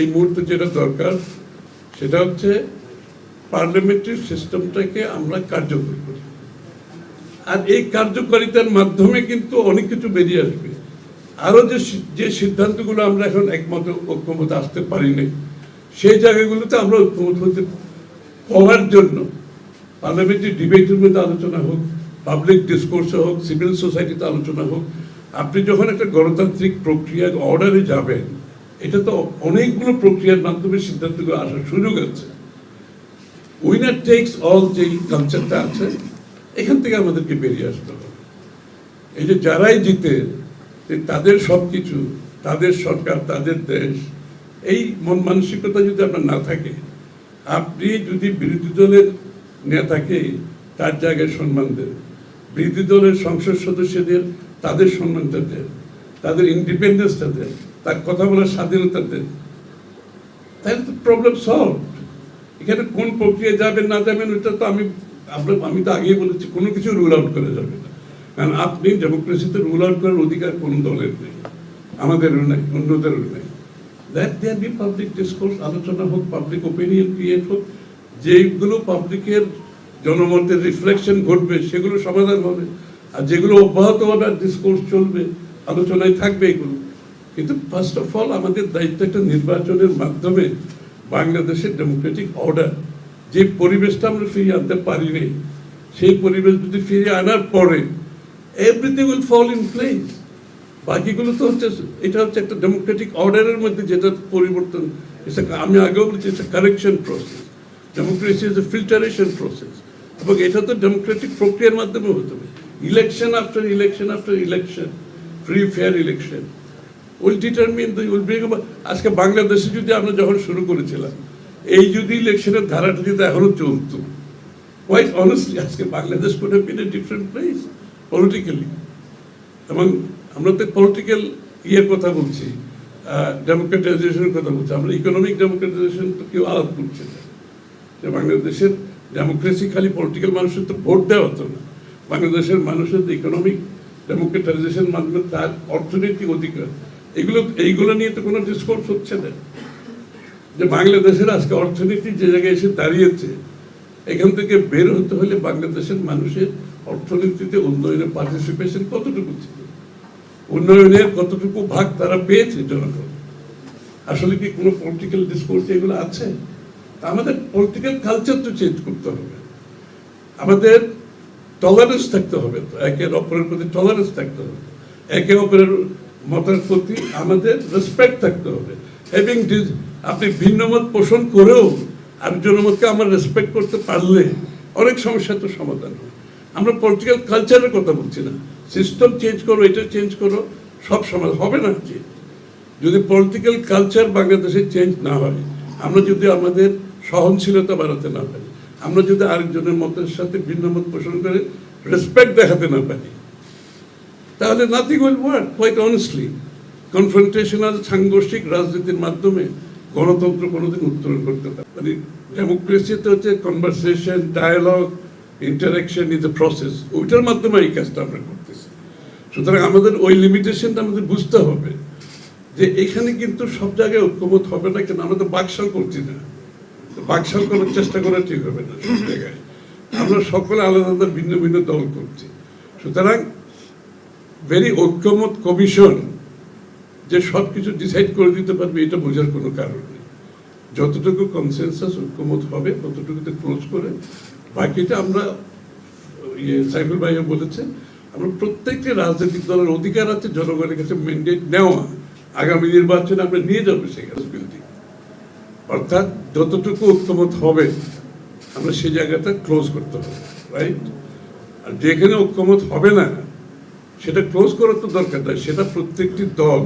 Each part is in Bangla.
এই মুহূর্তে যেটা দরকার, সেটা হচ্ছে পার্লামেন্টারি সিস্টেমটাকে আমরা কার্যকর করি। আর এই কার্যকারিতার মাধ্যমে কিন্তু অনেক কিছু বেরিয়ে আসবে। আরও যে যে সিদ্ধান্তগুলো আমরা এখন একমত, ঐক্যমত আসতে পারি নাই, সেই জায়গাগুলোতে আমরা ঐক্যমত হতে হওয়ার জন্য পার্লামেন্টারি ডিবেটের মধ্যে আলোচনা হোক পাবলিক ডিসকোর্সে হোক সিভিল সোসাইটিতে আলোচনা হোক, আপনি যখন একটা গণতান্ত্রিক প্রক্রিয়ার অর্ডারে যাবেন এটা তো অনেকগুলো প্রক্রিয়ার মাধ্যমে সিদ্ধান্তগুলো আসার সুযোগ আছে। উইনার টেক্স অল যেই কনসেপ্টটা আছে, এখান থেকে আমাদেরকে বেরিয়ে আসতে হবে। এই যে যারাই জিতে, যে তাদের সব কিছু তাদের সরকার, তাদের দেশ, এই মন মানসিকতা যদি আপনার না থাকে, আপনি যদি বিরোধী দলের নেতাকে তার জায়গায় সম্মান দেন, বিরোধী দলের সংসদ সদস্যদের তাদের সম্মানটা দেন, তাদের ইন্ডিপেন্ডেন্সটা দেন তার কথা বলার স্বাধীনতা দেন। তাহলে তো প্রবলেম সলভ এখানে কোন প্রক্রিয়া যাবেন না যাবেন ওটা তো আমি আমি তো আগেই বলেছি, কোনো কিছু রুল আউট করা যাবে না। কারণ আপনি ডেমোক্রেসিতে রুল আউট করার অধিকার কোনো দলের নেই। আমাদেরও নেই, অন্যদেরও নেই। That there be public discourse আলোচনা হোক পাবলিক ওপিনিয়ন ক্রিয়েট হোক যেগুলো পাবলিকের জনমতের রিফ্লেকশন ঘটবে, সেগুলো সমাধান হবে। আর যেগুলো অব্যাহত অব্যাহতভাবে ডিসকোর্স চলবে, আলোচনায় থাকবে এগুলো। কিন্তু ফার্স্ট অফ অল আমাদের দায়িত্ব একটা নির্বাচনের মাধ্যমে বাংলাদেশের ডেমোক্রেটিক অর্ডার যে পরিবেশটা আমরা ফিরিয়ে আনতে পারিনি, সেই পরিবেশ যদি ফিরিয়ে আনার পরে everything will fall in place বাকিগুলো তো হচ্ছে, এটা হচ্ছে একটা ডেমোক্রেটিক অর্ডারের মধ্যে যেটা পরিবর্তন আমি আগেও বলেছি, এটা correction process democracy is a filtration process এবং এটা তো ডেমোক্রেটিক প্রক্রিয়ার মাধ্যমে হতে হবে election after election after election free fair election will determine will bring আজকে বাংলাদেশে যদি আমরা যখন শুরু করেছিলাম, এই যদি ইলেকশনের ধারাটা যদি এখনও চলতো কোয়াইট অনেস্টলি আজকে Bangladesh could have been a different place politically এবং আমরা তো পলিটিক্যাল ইয়ের কথা বলছি ডেমোক্রেটাইজেশনের কথা বলছি, আমরা ইকোনমিক ডেমোক্রেটাইজেশন তো কেউ আলাপ করছে না। যে বাংলাদেশের ডেমোক্রেসি খালি পলিটিক্যাল মানুষের তো ভোট দেওয়া হতো না। বাংলাদেশের মানুষের ইকোনমিক ডেমোক্রেটাইজেশন মাধ্যমে তার অর্থনৈতিক অধিকার এগুলো, এইগুলো নিয়ে তো কোনো ডিসকোর্স হচ্ছে না। যে বাংলাদেশের আজকে অর্থনীতি যে জায়গায় এসে দাঁড়িয়েছে, এখান থেকে বের হতে হলে বাংলাদেশের মানুষের অর্থনীতিতে উন্নয়নের পার্টিসিপেশন কতটুকু ছিল? উন্নয়নের কতটুকু ভাগ তারা পেয়েছে জনগণ? আসলে কি কোনো পলিটিক্যাল ডিসকোর্স এগুলো আছে? আমাদের পলিটিক্যাল কালচার তো চেঞ্জ করতে হবে। আমাদের টলারেন্স থাকতে হবে তো, একে অপরের প্রতি টলারেন্স থাকতে হবে। একে অপরের মতের প্রতি আমাদের রেসপেক্ট থাকতে হবে। হ্যাভিং আপনি ভিন্ন মত পোষণ করেও আরেকজনের মতকে আমরা রেসপেক্ট করতে পারলে অনেক সমস্যা তো সমাধান হয় আমরা পলিটিক্যাল কালচারের কথা বলছি না। সিস্টেম চেঞ্জ করো, এটা চেঞ্জ করো, সব সমাজ হবে না চেঞ্জ যদি পলিটিক্যাল কালচার বাংলাদেশে চেঞ্জ না হয়, আমরা যদি আমাদের সহনশীলতা বাড়াতে না পারি, আমরা যদি আরেকজনের মতের সাথে ভিন্ন মত পোষণ করে রেসপেক্ট দেখাতে না পারি তাহলে nothing will work quite honestly confrontational সাংঘর্ষিক রাজনীতির মাধ্যমে গণতন্ত্র কোনোদিন উত্তরণ করতে পারে মানে ডেমোক্রেসিতে হচ্ছে conversation dialogue interaction is a process ওইটার মাধ্যমে এই কাজটা আমরা করতেছি। সুতরাং আমাদের ওই লিমিটেশনটা আমাদের বুঝতে হবে যে এখানে কিন্তু সব জায়গায় ঐক্যমত হবে না কেন? আমরা তো বাকশাল করছি না। বাকশাল করার চেষ্টা করা ঠিক হবে না সব জায়গায়। আমরা সকলে আলাদা আলাদা ভিন্ন ভিন্ন দল করছি। সুতরাং ভেরি ঐক্যমত কমিশন যে সব কিছু ডিসাইড করে দিতে পারবে, এটা বোঝার কোনো কারণ নেই। যতটুকু কনসেনসাস ঐক্যমত হবে, ততটুকুতে ক্লোজ করে বাকিটা আমরা ইয়ে সাইফুল ভাইও বলেছেন, আমরা প্রত্যেকটি রাজনৈতিক দলের অধিকার আছে, জনগণের কাছে ম্যান্ডেট নেওয়া। আগামী নির্বাচনে আমরা নিয়ে যাব সেখানে বিল্ডিং অর্থাৎ যতটুকু ঐক্যমত হবে, আমরা সেই জায়গাটা ক্লোজ করতে হবে রাইট আর যেখানে ঐক্যমত হবে না সেটা ক্লোজ করার তো দরকার নাই, সেটা প্রত্যেকটি দল,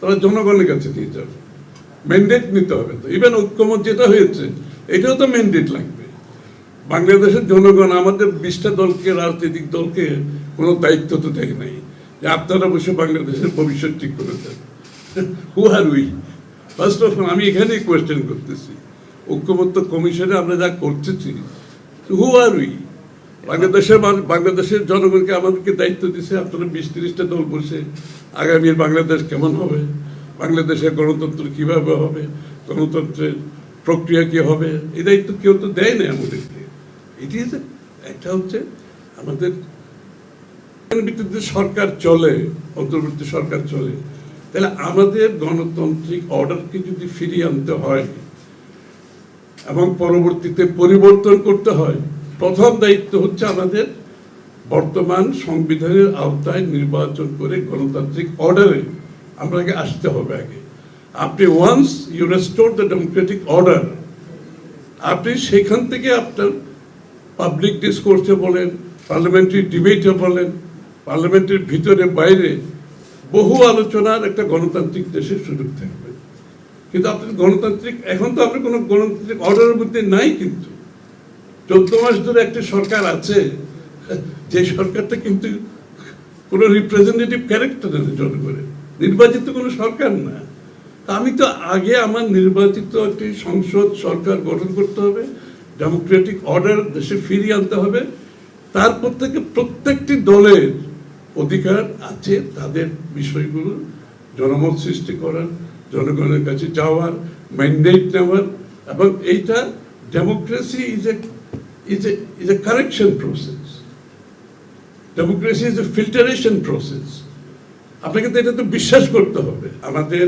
তারা জনগণের কাছে দিয়ে যাবে। ম্যান্ডেট নিতে হবে তো। ইভেন ঐক্যমত যেটা হয়েছে, এটাও তো ম্যান্ডেট লাগবে। বাংলাদেশের জনগণ আমাদের বিশটা দলকে, রাজনৈতিক দলকে কোনো দায়িত্ব তো দেয় নাই। যে আপনারা বসে বাংলাদেশের ভবিষ্যৎ ঠিক করে দেন। Who are we first of all আমি এখানেই কোয়েশ্চেন করতেছি। ঐক্যমত্য কমিশনে আমরা যা করতেছি হু আর উই বাংলাদেশের বাংলাদেশের জনগণকে আমাদেরকে দায়িত্ব দিছে, আপনারা বিশ তিরিশটা দল বসে আগামীর বাংলাদেশ কেমন হবে? বাংলাদেশের গণতন্ত্র কীভাবে হবে? গণতন্ত্রের প্রক্রিয়া কি হবে? এই দায়িত্ব কেউ তো দেয় না আমাদেরকে। এটি একটা হচ্ছে আমাদের ভিত্তিতে সরকার চলে, অন্তর্বর্তী সরকার চলে। তাহলে আমাদের গণতান্ত্রিক অর্ডারকে যদি ফিরিয়ে আনতে হয় এবং পরবর্তীতে পরিবর্তন করতে হয় প্রথম দায়িত্ব হচ্ছে আমাদের বর্তমান সংবিধানের আওতায় নির্বাচন করে গণতান্ত্রিক অর্ডারে আপনাকে আসতে হবে আগে। আপনি once you restore the democratic order আপনি সেখান থেকে আপনার পাবলিক ডিসকোর্সে বলেন পার্লামেন্টারি ডিবেটে বলেন পার্লামেন্টের ভিতরে বাইরে বহু আলোচনার একটা গণতান্ত্রিক দেশের সুযোগ থাকবে। কিন্তু আপনার গণতান্ত্রিক, এখন তো আপনার কোনো গণতান্ত্রিক অর্ডারের মধ্যে নাই কিন্তু। চোদ্দ মাস ধরে একটা সরকার আছে, যে সরকারটা কিন্তু কোনো রিপ্রেজেন্টেটিভ ক্যারেক্টার নেই জনগণের নির্বাচিত কোনো সরকার না। আমি তো আগে আমার নির্বাচিত একটি সংসদ সরকার গঠন করতে হবে ডেমোক্রেটিক অর্ডার দেশে ফিরিয়ে আনতে হবে। তারপর থেকে প্রত্যেকটি দলের অধিকার আছে তাদের বিষয়গুলো, জনমত সৃষ্টি করার, জনগণের কাছে যাওয়ার ম্যান্ডেট নেওয়ার, এবং এইটা democracy is a is a is a correction process democracy is a filtration process আপনাকে তো এটা তো বিশ্বাস করতে হবে। আমাদের